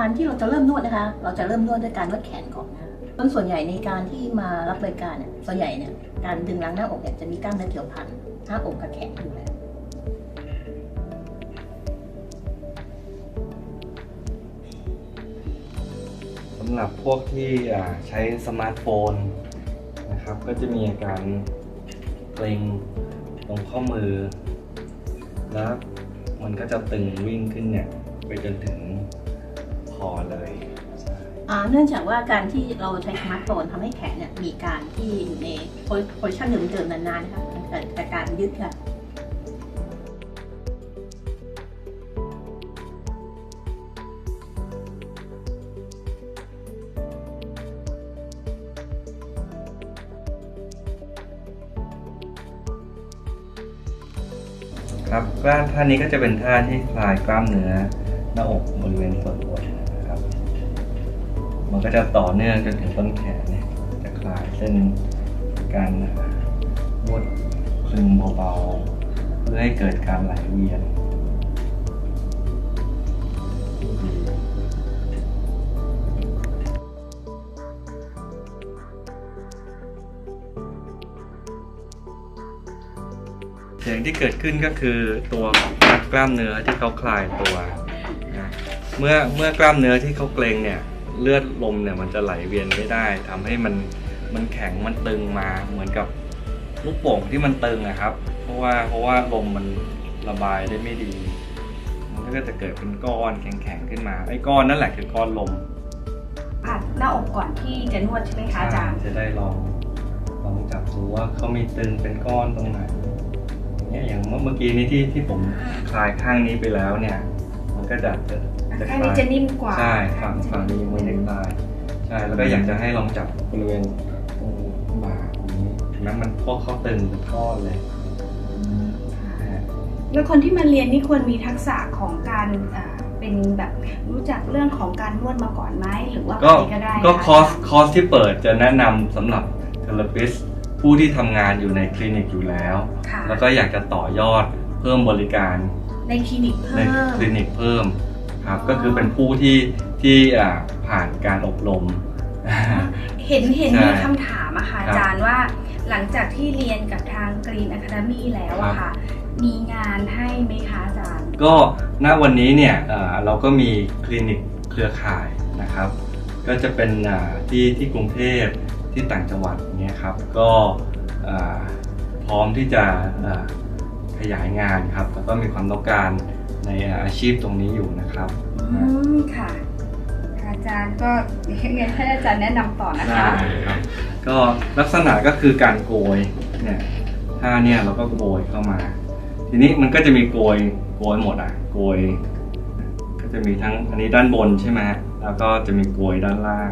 การที่เราจะเริ่มนวดนะคะ เราจะเริ่มนวดด้วยการนวดแขนก่อนนะต้นส่วนใหญ่ในการที่มารับบริการเนี่ย ส่วนใหญ่เนี่ย การดึงล้างหน้าอกเนี่ยจะมีกล้ามเนื้อเกี่ยวพันหน้าอกกับแขนอยู่แล้วสำหรับพวกที่ใช้สมาร์ทโฟนนะครับ ก็จะมีอาการเกร็งตรงข้อมือ แล้วมันก็จะตึงวิ่งขึ้นเนี่ยไปจนถึง คอเลยใช่อ่าเนื่องจากว่าการที่เราใช้สมาร์ทโฟนทำให้แขนเนี่ยมีการที่อยู่ในโพซิชันเดิมๆนานๆนะคะมันเกิดอาการยืดค่ะครับก็ท่านี้ก็จะเป็นท่าที่คลายกล้ามเนื้อหน้าอกบริเวณส่วนบนนะครับมัน ก็จะต่อเนื่องจนถึงต้นแขนเนี่ยจะคลายเส้นการนวดคลึงเบาๆเพื่อให้เกิดการไหลเวียนเสียงที่เกิดขึ้นก็คือตัวของกล้ามเนื้อที่เขาคลายตัวนะเมื่อเมื่อกล้ามเนื้อที่เขาเกร็งเนี่ย เลือดลมเนี่ยมันจะไหลเวียนไม่ได้ทำให้มันมันแข็งมันตึงมาเหมือนกับลูกโป่งที่มันตึงนะครับ เพราะว่าเพราะว่าลมมันระบายได้ไม่ดี มันก็จะเกิดเป็นก้อนแข็งๆขึ้นมาไอ้ก้อนนั่นแหละคือก้อนลมอัดหน้าอกก่อนที่จะนวดใช่ไหมคะอาจารย์จะได้ลองลองจับดูว่าเขามีตึงเป็นก้อนตรงไหนเนี่ยอย่างเมื่อเมื่อกี้นี้ที่ที่ผมคลายข้างนี้ไปแล้วเนี่ย มันก็จะ จะจะข้างนี้จะนิ่มกว่าใช่ฝั่งฝั่งนี้มันยังคลายใช่แล้วก็อยากจะให้ลองจับบริเวณตรงบ่าตรงนี้เห็นไหมมันพวกเขาตึงเป็นก้อนเลยนะฮะแล้วคนที่มาเรียนนี่ควรมีทักษะของการอ่าเป็นแบบรู้จักเรื่องของการนวดมาก่อนไหมหรือว่าก็ใครก็ได้ก็ะคอร์สคอร์สที่เปิดจะแนะนำสำหรับเทเลปิสผู้ที่ทำงานอยู่ในคลินิกอยู่แล้ว ค่ะแล้วก็อยากจะต่อยอดเพิ่มบริการในคลินิกในเพิ่มคลินิกเพิ่ม ครับ ก็คือเป็นผู้ที่ที่อ่าผ่านการอบรม เห็นเห็นใช่มีคำถามอะค่ะครับอาจารย์ว่าหลังจากที่เรียนกับทาง Green Academy แล้วอะค่ะ มีงานให้ไหมคะอาจารย์ ก็ณวันนี้เนี่ยเอ่อเราก็มีคลินิกเครือข่ายนะครับ ก็จะเป็นอ่าที่ที่กรุงเทพที่ต่างจังหวัดเนี่ยครับ ก็อ่าพร้อมที่จะอ่า ขยายงานครับ แล้วก็มีความต้องการในอาชีพตรงนี้อยู่นะครับอืมค่ะ อาจารย์ก็งั้นให้อาจารย์แนะนำต่อนะคะได้ครับก็ลักษณะก็คือการโกยเนี่ยท่าเนี่ยเราก็โกยเข้ามา ทีนี้มันก็จะมีโกยโกยหมดอะโกย ก็จะมีทั้งอันนี้ด้านบนใช่ไหมฮะแล้วก็จะมีโกยด้านล่าง